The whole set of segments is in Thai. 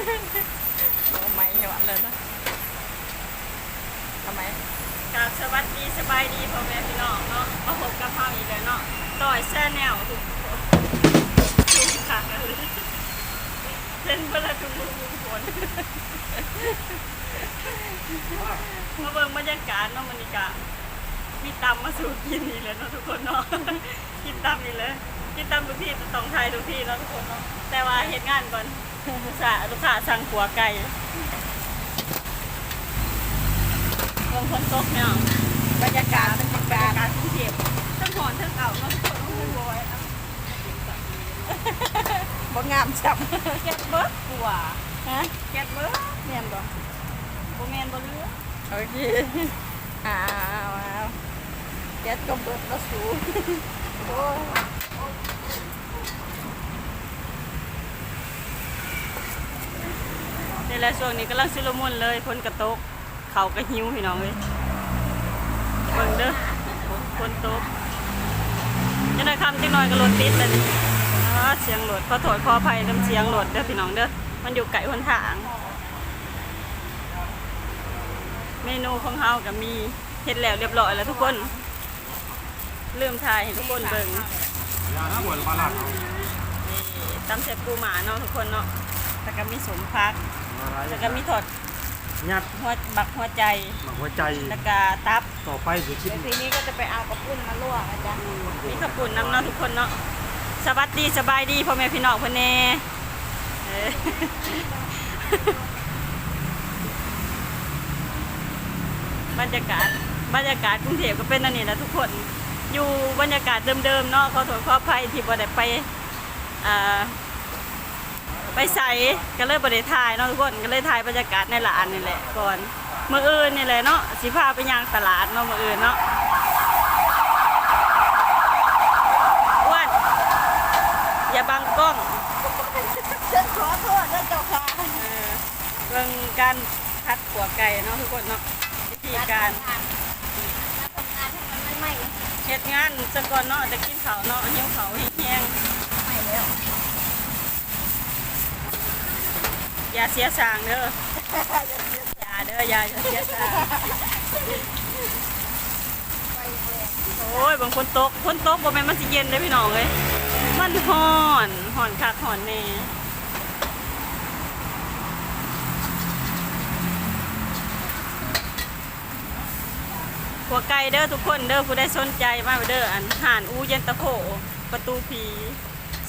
เอาไม่หวานเลยนะทำไมกราบสวัสดีสบายดีพ่อแม่พี่น้องเนาะมาพบกับพ่ออีกแล้วเนาะต่อยแช่แนวทุกคนทุกขาเลยเล่นเพื่อทุกมือทุกคนมาเบิ่งบรรยากาศเนาะมันนี่กะมีตำมาสู่กินนี่แหละเนาะทุกคนเนาะกินตำนี่เลย กินตำทุกที่ต้องไทยทุกที่เนาะทุกคนเนาะแต่ว่าเหตุงานก่อนลูกค้าลูกค้าสั่งขัวไก่ลงคนตกเนี่ยบรรยากาศบรรยากาศการกรุงเทพทั้งหอนทั้งเก่าเนาะทุกคนต้องบอยอะบ่งามจับแก๊สเบิร์ดกว่าฮะแก๊สเบิร์ดเนียนบ่โบแมนบนเรือโอเคอ้าวอ้าวแก๊สก็เบิดแล้วสูงโอ้ย นี่แหละช่วงนี้กำลังซิลมุนเลยพ้นกระตก เขาก็หิวพี่น้องเลยเบิ่งเด้อพ้นตกยังได้คำจังหน่อยก็รถติดเลยเสียงรถขอโทษขออภัยน้ำเสียงรถเด้อพี่น้องเด้อมันอยู่ไกลหนทาง เมนูของเฮาก็มีเฮ็ดแล้วเรียบร้อยแล้วทุกคน เริ่มถ่ายให้ทุกคนเบิ่งยาทั้งหมดปลาหลัดนี่ตำเสร็จปูหมาเนาะทุกคนเนาะแล้วก็มีสมพักอะไรแล้วก็มีถอดยัดหัวบักหัวใจหมักหัวใจแล้วก็ตับต่อไปเดี๋ยวคิดเดี๋ยวทีนี้ก็จะไปเอากระปุ้นมาลวกนะจ๊ะมีข้าวปุ่นน้ำเนาะทุกคนเนาะสวัสดีสบายดีพ่อแม่พี่น้องเพิ่นแน่เอ้ยบรรยากาศบรรยากาศกรุงเทพก็เป็นอันนี้แหละทุกคน อยู่บรรยากาศเดิมๆเนาะขอโทษขออภัยที่บ่ได้ไปอ่าไปใส่ก็เลยบ่ได้ถ่ายเนาะทุกคนก็เลยถ่ายบรรยากาศในร้านนี่แหละก่อนมื้ออื่นนี่แหละเนาะสิพาไปย่างตลาดเนาะมื้ออื่นเนาะอ้วนอย่าบังกล้องฉันขอโทษนะเจ้าค่ะเรื่องการคัดขัวไก่เนาะทุกคนเนาะวิธีการ ทำงานให้มันไม่ไหม้ เฮ็ดงานซะก่อนเนาะจะกินข้าวเนาะหิวข้าวแห้งไหม้แล้วอย่าเสียสางเด้ออย่าเด้ออย่าเสียสางโอ้ยบางคนตกคนตกบ่แม่นมันสิเย็นเด้พี่น้องเอ้ยมันฮ้อนฮ้อนคักฮ้อนแน่ หัวไก่เด้อทุกคนเด้อผู้ใดสนใจมาเด้ออันห่านอูเย็นตะโพประตูผี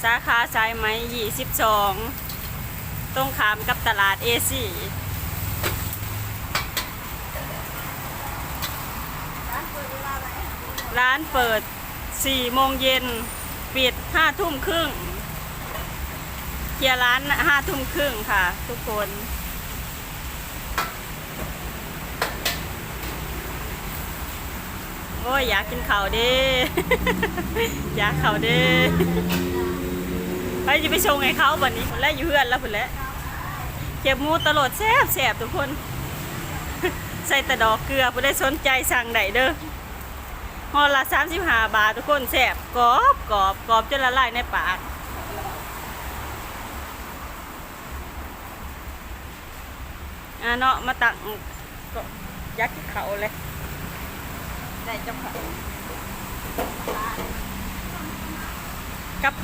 สาขาสายไหม22ตรงขามกับตลาดเอซีร้านเปิด4โมงเย็นปิด5ทุ่มครึ่งเคลียร์ร้าน5ทุ่มครึ่งค่ะ ทุกคน โอ้ยอยากกินข้าวเด้ อยากข้าวเด้ไปจะไปชงให้เขาบันนี้คนแรกอยู่เพื่อนแล้วคนแรกเก็บมูตลอดแซ่บแซ่บทุกคน ใส่แต่ดอกเกลือผู้ได้สนใจสั่งได้เด้อห่อละสามสิบห้าบาททุกคนแซ่บกรอบกรอบกรอบจนละลายในปากอะเนาะมาตักก็ยักษ์เขาเลย ได้เจ้าค่ะกับ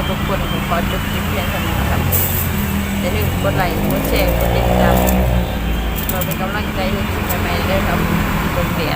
คทุกคนผมขอจบคลิปเพียงเท่านี้ครับอย่าลืมกดไลค์กดแชร์กดติดตามเราเป็นกำลังใจให้คลิปใหม่ๆด้วยครับกดเสีย